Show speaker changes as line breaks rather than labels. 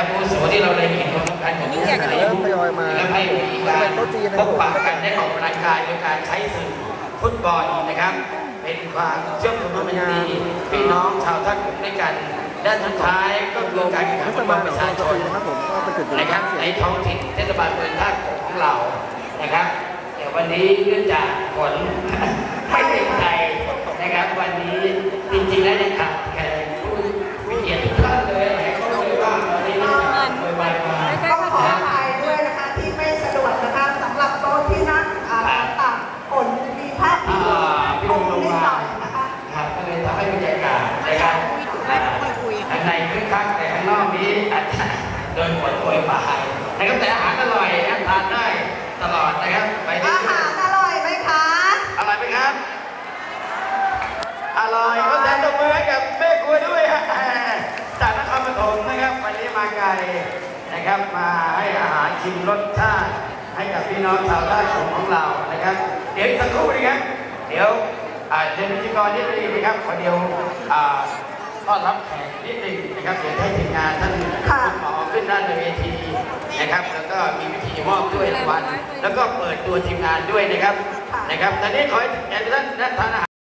นะครับผู้สูงที่เราเลยเห็นความสำคัญของผู้สูงอา
เริ่
ยุ
มทยอยมา
นะครับให้มีการ
เป็นโต๊ะจีนนะ
พ
ครับ
บปะกันได้ออกกำลังกายโดยการใช้สื่อฟุตบอลนะครับ เป็นความเชื่อมโยงเป็นดีพี่น้องชาวท่าขุนด้วยกันด้านสุดท้ายก็คือการแข่งขัน
เท
ฟุ
ศ
ตบอบาล
ล
ประ
ขอ
ชางช
จังหวัด
น
นะครับผมก็เป็นจุดยืน
นะครับ
เสียง
ในท้องถิ่นเทศบาลเมืองท่าโขงของเรานะครับแต่วันนี้เนื่องจากฝนไม่เป็น นอกนี้อาจจะโดนฝนโปรยปลายนะครับแต่อาหารอร่อยนะครับทานได้ตลอดนะครับไปที่
อาหารอร่อยไหมคะ
อร่อยไหมครับ อร่อยก็แสดงตบมือให้กับแม่ครัวด้วยฮะจากนครปฐมนะครับวันนี้มาไกลนะครับมาให้อาหารชิมรสชาติให้กับพี่น้องชาวท่าของของเรานะครับ เดี๋ยวอีกสักครู่นะครับเดี๋ยวอ่าเชิญพิธีกรนิดนึงนะครับขอเดียวอ่า ต้อนรับแขกนิดนึงนะครับเดี๋ยวให้ทีมงานท่านคุณหมอขึ้นด้านบนเวทีนะครับ แล้วก็มีพิธีมอบถ้วยรางวัลแล้วก็เปิดตัวทีมงานด้วยนะครับ นะครับตอนนี้ขอให้ท่านท่านทานอาหาร